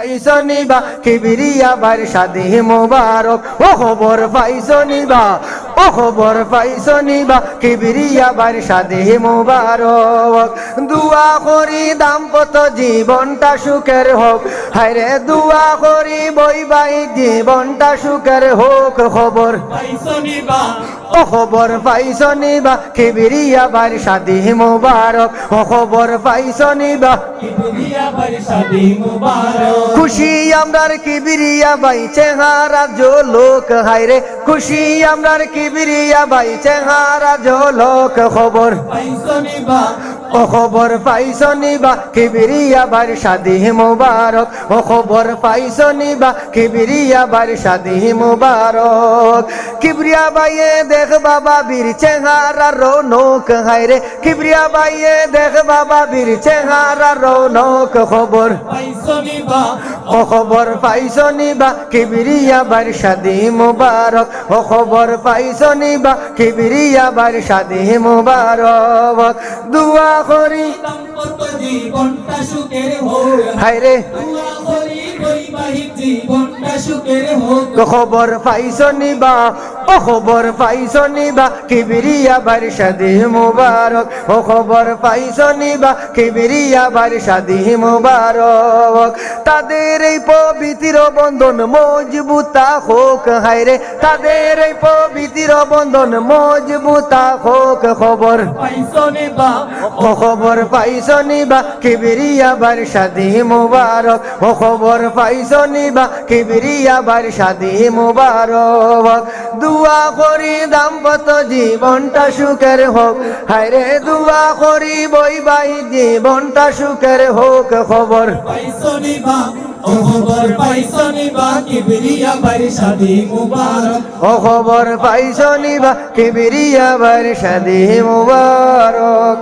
পাইছনি বা কিবিরিয়া বার সাদি মোবারক ও খবর পাইছনি বা ও খবর পাইছনি বা কিবিরিয়া বার শাদি মোবারক। দুয়া করি দাম্পত জীবনটা সুখের হোক। হায়রে দুয়া করি বৈবাহিক জীবনটা সুখের হোক খবর। পাইছনি বা ও খবর পাইছনি বা কিবিরিয়া বার শাদি মোবারক। ও খবর পাইছনি বা কিবরিয়া বাড়ি শাদি মুবারক। খুশি আমরার কিবিরিয়া বাই চেহারা জো লোক হাইরে খুশি আমরার কিবিরিয়া ভাই চেহারা জলক লোক খবর। ও খবর পাইছনি বা কিবিরিয়া বার শাদি মুবারক। ও খবর পাইছনি বা কিবিরিয়া বার শাদি মুবারক। কিবরিয়া বাইয়ে দেখ বাবা বীর চেহারা রৌনক হাইরে কিবরিয়া বাইয়ে দেখ বাবা বীর চেহারা রৌনক খবর। ও খবর পাইছনি বা কিবিরিয়া বার শাদি মুবারক। ও খবর পাইছনি বা কিবিরিয়া বার শাদি মুবারক। দুয়া করি। দাম্পত্য জীবনটা সুখের হোক। হায়রে দুয়া করি বৈবাহিক জীবনটা সুখের হোক। খবর পাইছ বা? ও খবর পাইছনি বা কিবিরিয়া বার শাদি মুবারক। ও খবর পাইছনি বা কিবিরিয়া বার শাদি মুবারক। তাদের এই পবিত্র বন্ধন মজবুতা হোক হায়রে তাদের এই পবিত্র বন্ধন মজবুতা হোক, খবর পাইছনি বা ও খবর পাইছনি বা কিবিরিয়া বার শাদি মুবারক। ও খবর পাইছনি বা কিবিরিয়া বার শাদি মুবারক দুয়া করি দাম্পত জীবনটা সুখের হোক। হায়রে দুয়া করি বৈবাহিক জীবনটা সুখের হোক খবর। ও খবর পাইছনি বা? কিবরিয়া বাড়ি শাদি মুবারক। ও খবর পাইছনি বা? কিবিরিয়া বাড়ি শাদি মুবারক।